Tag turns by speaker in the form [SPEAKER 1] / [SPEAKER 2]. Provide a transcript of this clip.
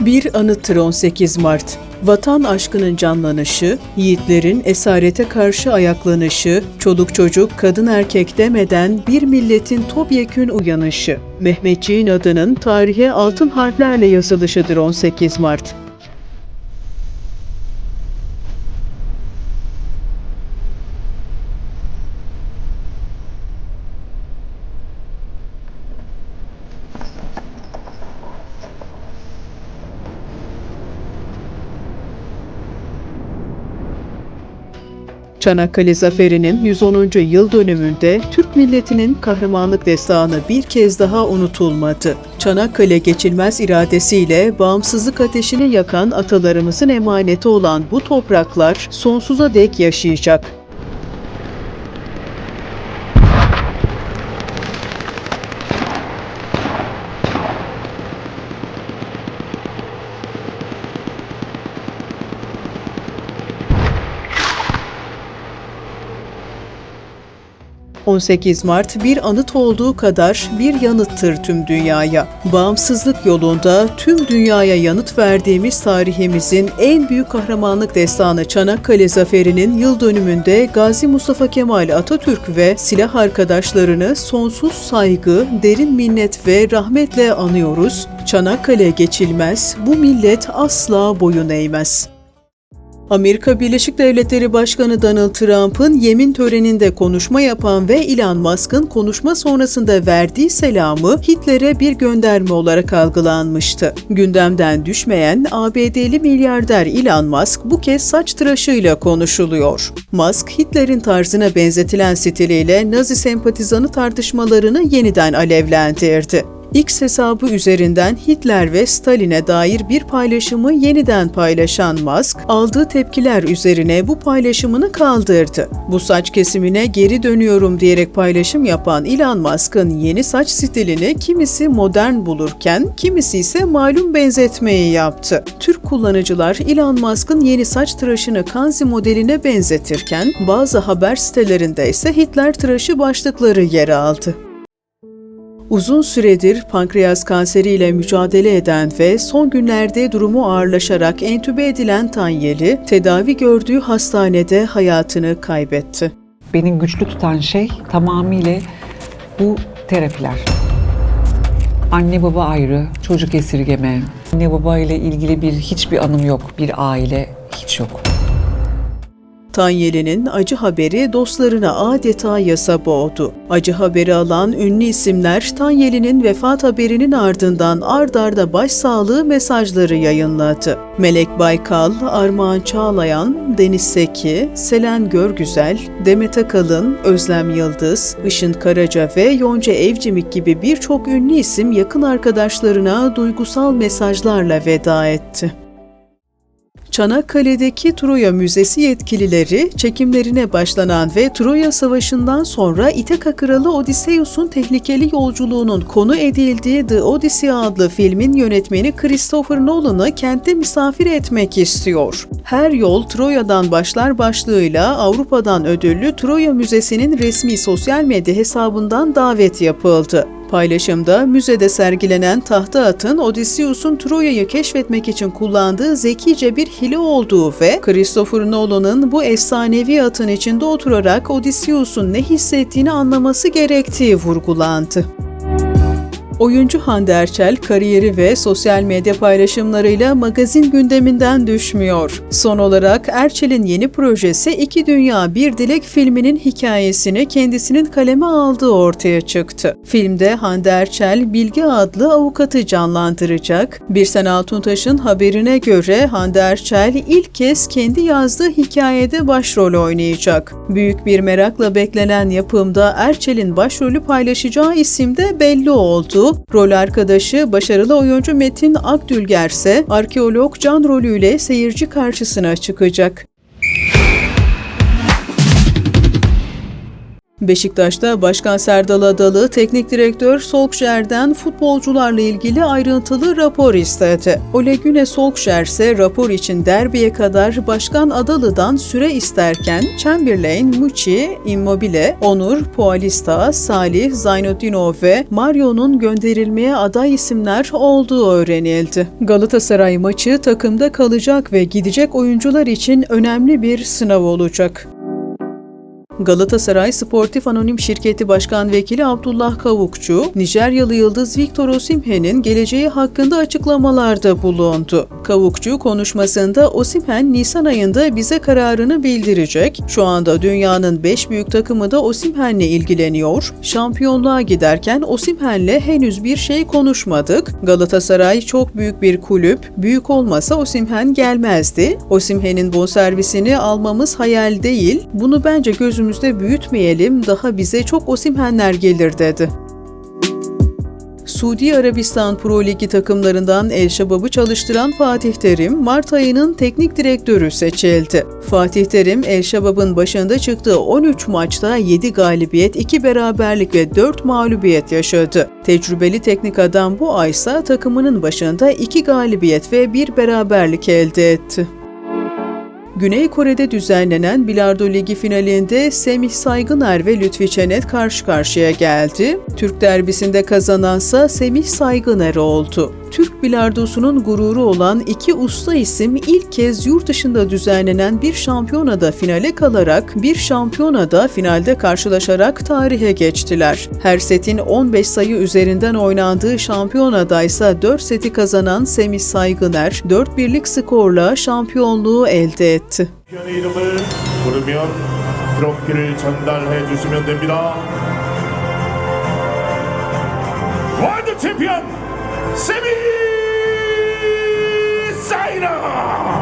[SPEAKER 1] Bir anıttır 18 Mart. Vatan aşkının canlanışı, yiğitlerin esarete karşı ayaklanışı, çoluk çocuk kadın erkek demeden bir milletin topyekün uyanışı. Mehmetçiğin adının tarihe altın harflerle yazılışıdır 18 Mart. Çanakkale Zaferi'nin 110. yıl dönümünde Türk milletinin kahramanlık destanı bir kez daha unutulmadı. Çanakkale geçilmez iradesiyle bağımsızlık ateşini yakan atalarımızın emaneti olan bu topraklar sonsuza dek yaşayacak. ...18 Mart bir anıt olduğu kadar bir yanıttır tüm dünyaya. Bağımsızlık yolunda tüm dünyaya yanıt verdiğimiz tarihimizin en büyük kahramanlık destanı Çanakkale Zaferi'nin yıl dönümünde Gazi Mustafa Kemal Atatürk ve silah arkadaşlarını sonsuz saygı, derin minnet ve rahmetle anıyoruz. Çanakkale geçilmez, bu millet asla boyun eğmez. Amerika Birleşik Devletleri Başkanı Donald Trump'ın yemin töreninde konuşma yapan ve Elon Musk'ın konuşma sonrasında verdiği selamı Hitler'e bir gönderme olarak algılanmıştı. Gündemden düşmeyen ABD'li milyarder Elon Musk bu kez saç tıraşıyla konuşuluyor. Musk, Hitler'in tarzına benzetilen stiliyle Nazi sempatizanı tartışmalarını yeniden alevlendirdi. X hesabı üzerinden Hitler ve Stalin'e dair bir paylaşımı yeniden paylaşan Musk, aldığı tepkiler üzerine bu paylaşımını kaldırdı. Bu saç kesimine geri dönüyorum diyerek paylaşım yapan Elon Musk'ın yeni saç stilini kimisi modern bulurken, kimisi ise malum benzetmeyi yaptı. Türk kullanıcılar Elon Musk'ın yeni saç tıraşını Kanzi modeline benzetirken, bazı haber sitelerinde ise Hitler tıraşı başlıkları yer aldı. Uzun süredir pankreas kanseriyle mücadele eden ve son günlerde durumu ağırlaşarak entübe edilen Tanyeli, tedavi gördüğü hastanede hayatını kaybetti.
[SPEAKER 2] Beni güçlü tutan şey tamamıyla bu terapiler. Anne baba ayrı, çocuk esirgeme. Anne baba ile ilgili bir hiçbir anım yok. Bir aile hiç yok.
[SPEAKER 1] Tanyeli'nin acı haberi dostlarına adeta yasa boğdu. Acı haberi alan ünlü isimler Tanyeli'nin vefat haberinin ardından ard arda başsağlığı mesajları yayınladı. Melek Baykal, Armağan Çağlayan, Deniz Seki, Selen Görgüzel, Demet Akalın, Özlem Yıldız, Işın Karaca ve Yonca Evcimik gibi birçok ünlü isim yakın arkadaşlarına duygusal mesajlarla veda etti. Çanakkale'deki Troya Müzesi yetkilileri çekimlerine başlanan ve Troya Savaşı'ndan sonra İthaka Kralı Odysseus'un tehlikeli yolculuğunun konu edildiği The Odyssey adlı filmin yönetmeni Christopher Nolan'ı kentte misafir etmek istiyor. Her yol Troya'dan başlar başlığıyla Avrupa'dan ödüllü Troya Müzesi'nin resmi sosyal medya hesabından davet yapıldı. Paylaşımda müzede sergilenen tahta atın Odysseus'un Troya'yı keşfetmek için kullandığı zekice bir hile olduğu ve Christopher Nolan'ın bu efsanevi atın içinde oturarak Odysseus'un ne hissettiğini anlaması gerektiği vurgulandı. Oyuncu Hande Erçel kariyeri ve sosyal medya paylaşımlarıyla magazin gündeminden düşmüyor. Son olarak Erçel'in yeni projesi İki Dünya Bir Dilek filminin hikayesini kendisinin kaleme aldığı ortaya çıktı. Filmde Hande Erçel Bilge adlı avukatı canlandıracak. Birsen Altuntaş'ın haberine göre Hande Erçel ilk kez kendi yazdığı hikayede başrol oynayacak. Büyük bir merakla beklenen yapımda Erçel'in başrolü paylaşacağı isim de belli oldu. Rol arkadaşı başarılı oyuncu Metin Akdülger ise arkeolog Can rolüyle seyirci karşısına çıkacak. Beşiktaş'ta Başkan Serdal Adalı, teknik direktör Solskjaer'den futbolcularla ilgili ayrıntılı rapor istedi. Ole Güne Solskjaer ise rapor için derbiye kadar Başkan Adalı'dan süre isterken Chamberlain, Muçi, Immobile, Onur, Paulista, Salih, Zaynutdinov ve Mario'nun gönderilmeye aday isimler olduğu öğrenildi. Galatasaray maçı takımda kalacak ve gidecek oyuncular için önemli bir sınav olacak. Galatasaray Sportif Anonim Şirketi Başkan Vekili Abdullah Kavukçu, Nijeryalı yıldız Victor Osimhen'in geleceği hakkında açıklamalarda bulundu. Kavukçu konuşmasında Osimhen Nisan ayında bize kararını bildirecek. Şu anda dünyanın 5 büyük takımı da Osimhen'le ilgileniyor. Şampiyonluğa giderken Osimhen'le henüz bir şey konuşmadık. Galatasaray çok büyük bir kulüp. Büyük olmasa Osimhen gelmezdi. Osimhen'in bonservisini almamız hayal değil. Bunu bence gözümüzde büyütmeyelim. Daha bize çok Osimhen'ler gelir dedi. Suudi Arabistan Pro Ligi takımlarından El Şabab'ı çalıştıran Fatih Terim, Mart ayının teknik direktörü seçildi. Fatih Terim, El Şabab'ın başında çıktığı 13 maçta 7 galibiyet, 2 beraberlik ve 4 mağlubiyet yaşadı. Tecrübeli teknik adam bu aysa takımının başında 2 galibiyet ve 1 beraberlik elde etti. Güney Kore'de düzenlenen Bilardo Ligi finalinde Semih Saygıner ve Lütfi Çenet karşı karşıya geldi. Türk derbisinde kazanansa Semih Saygıner oldu. Türk bilardosunun gururu olan iki usta isim ilk kez yurt dışında düzenlenen bir şampiyonada finale kalarak bir şampiyonada finalde karşılaşarak tarihe geçtiler. Her setin 15 sayı üzerinden oynandığı şampiyonada ise 4 seti kazanan Semih Saygıner 4-1'lik skorla şampiyonluğu elde etti.
[SPEAKER 3] 의이 Semi Zainab!